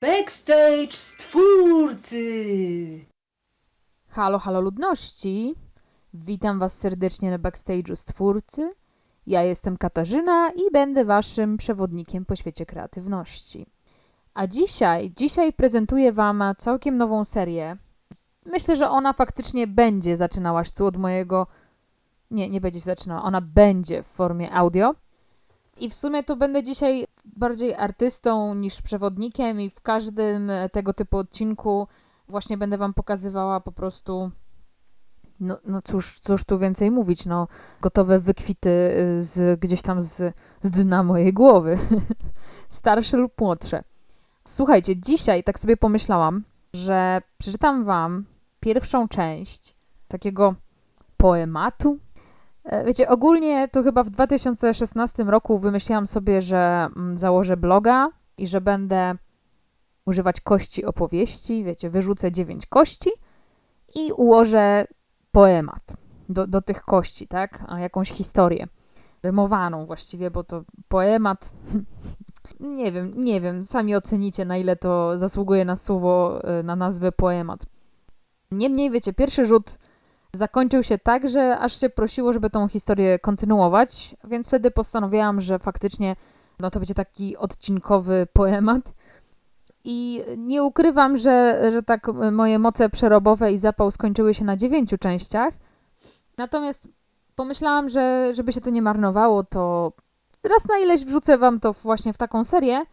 Backstage stwórcy! Halo, halo ludności. Witam Was serdecznie na backstage'u Stwórcy. Ja jestem Katarzyna i będę Waszym przewodnikiem po świecie kreatywności. A dzisiaj, dzisiaj prezentuję Wam całkiem nową serię. Myślę, że ona faktycznie będzie zaczynała się tu od mojego... Nie, nie będzie się zaczynała. Ona będzie w formie audio. I w sumie to będę dzisiaj bardziej artystą niż przewodnikiem i w każdym tego typu odcinku właśnie będę wam pokazywała po prostu. No, no cóż, cóż tu więcej mówić, no gotowe wykwity y, z, gdzieś tam z, z dna mojej głowy, starsze lub młodsze. Słuchajcie, dzisiaj tak sobie pomyślałam, że przeczytam wam pierwszą część takiego poematu. E, Wiecie, ogólnie to chyba w 2016 roku wymyśliłam sobie, że mm, założę bloga i że będę używać kości opowieści, wiecie, wyrzucę dziewięć kości i ułożę poemat do, do tych kości, tak? A jakąś historię. Rymowaną właściwie, bo to poemat. nie wiem, nie wiem, sami ocenicie, na ile to zasługuje na słowo, y, na nazwę poemat. Niemniej, wiecie, pierwszy rzut zakończył się tak, że aż się prosiło, żeby tą historię kontynuować, więc wtedy postanowiłam, że faktycznie no to będzie taki odcinkowy poemat. I nie ukrywam, że, że tak moje moce przerobowe i zapał skończyły się na dziewięciu częściach. Natomiast pomyślałam, że żeby się to nie marnowało, to raz na ileś wrzucę wam to właśnie w taką serię.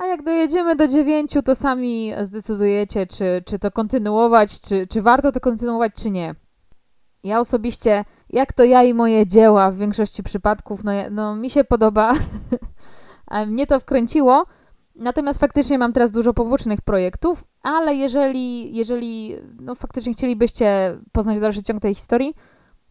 A jak dojedziemy do dziewięciu, to sami zdecydujecie, czy, czy to kontynuować, czy, czy warto to kontynuować, czy nie. Ja osobiście, jak to ja i moje dzieła w większości przypadków, no, no mi się podoba. Mnie to wkręciło. Natomiast faktycznie mam teraz dużo pobocznych projektów, ale jeżeli, jeżeli no, faktycznie chcielibyście poznać dalszy ciąg tej historii,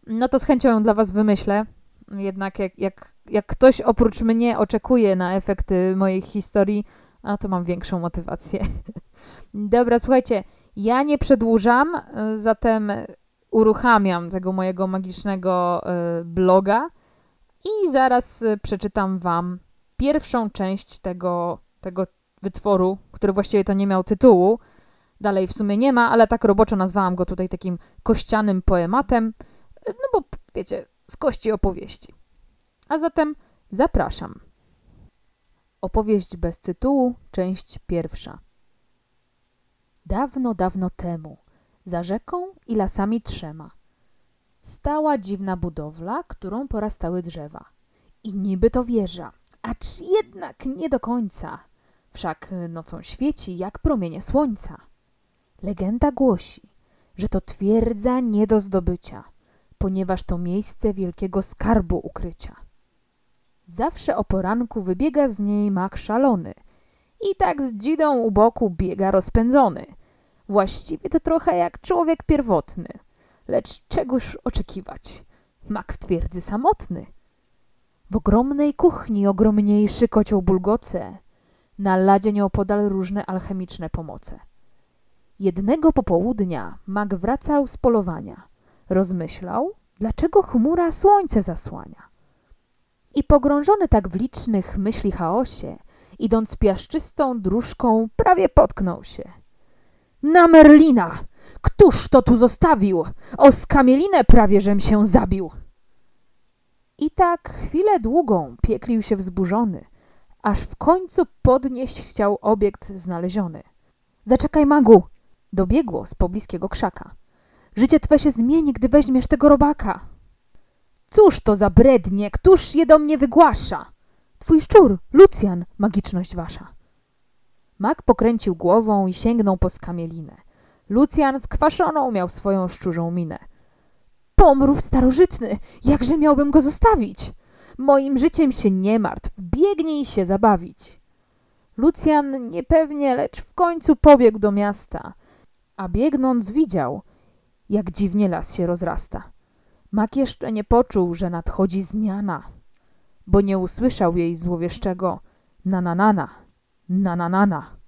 no to z chęcią ją dla Was wymyślę. Jednak jak, jak, jak ktoś oprócz mnie oczekuje na efekty moich historii, no to mam większą motywację. Dobra, słuchajcie, ja nie przedłużam, y, zatem uruchamiam tego mojego magicznego y, bloga i zaraz y, przeczytam Wam pierwszą część tego tego wytworu, który właściwie to nie miał tytułu. Dalej w sumie nie ma, ale tak roboczo nazwałam go tutaj takim kościanym poematem, no bo wiecie, z kości opowieści. A zatem zapraszam. Opowieść bez tytułu, część pierwsza. Dawno, dawno temu, za rzeką i lasami trzema, stała dziwna budowla, którą porastały drzewa. I niby to wieża, acz jednak nie do końca. Wszak nocą świeci jak promienie słońca. Legenda głosi, że to twierdza nie do zdobycia, ponieważ to miejsce wielkiego skarbu ukrycia. Zawsze o poranku wybiega z niej mak szalony i tak z dzidą u boku biega rozpędzony. Właściwie to trochę jak człowiek pierwotny, lecz czegoż oczekiwać? Mak w twierdzy samotny. W ogromnej kuchni ogromniejszy kocioł bulgoce, na ladzie nieopodal różne alchemiczne pomoce. Jednego popołudnia mag wracał z polowania. Rozmyślał, dlaczego chmura słońce zasłania. I pogrążony tak w licznych myśli chaosie, idąc piaszczystą dróżką, prawie potknął się. Na Merlina! Któż to tu zostawił? O skamielinę prawie żem się zabił! I tak chwilę długą pieklił się wzburzony, aż w końcu podnieść chciał obiekt znaleziony. Zaczekaj, magu! Dobiegło z pobliskiego krzaka. Życie twe się zmieni, gdy weźmiesz tego robaka. Cóż to za brednie, któż je do mnie wygłasza? Twój szczur, Lucjan, magiczność wasza. Mag pokręcił głową i sięgnął po skamielinę. Lucjan skwaszoną miał swoją szczurzą minę. Pomrów starożytny, jakże miałbym go zostawić? Moim życiem się nie martw, biegnij się zabawić. Lucjan niepewnie, lecz w końcu pobiegł do miasta, a biegnąc widział, jak dziwnie las się rozrasta. Mak jeszcze nie poczuł, że nadchodzi zmiana, bo nie usłyszał jej złowieszczego na na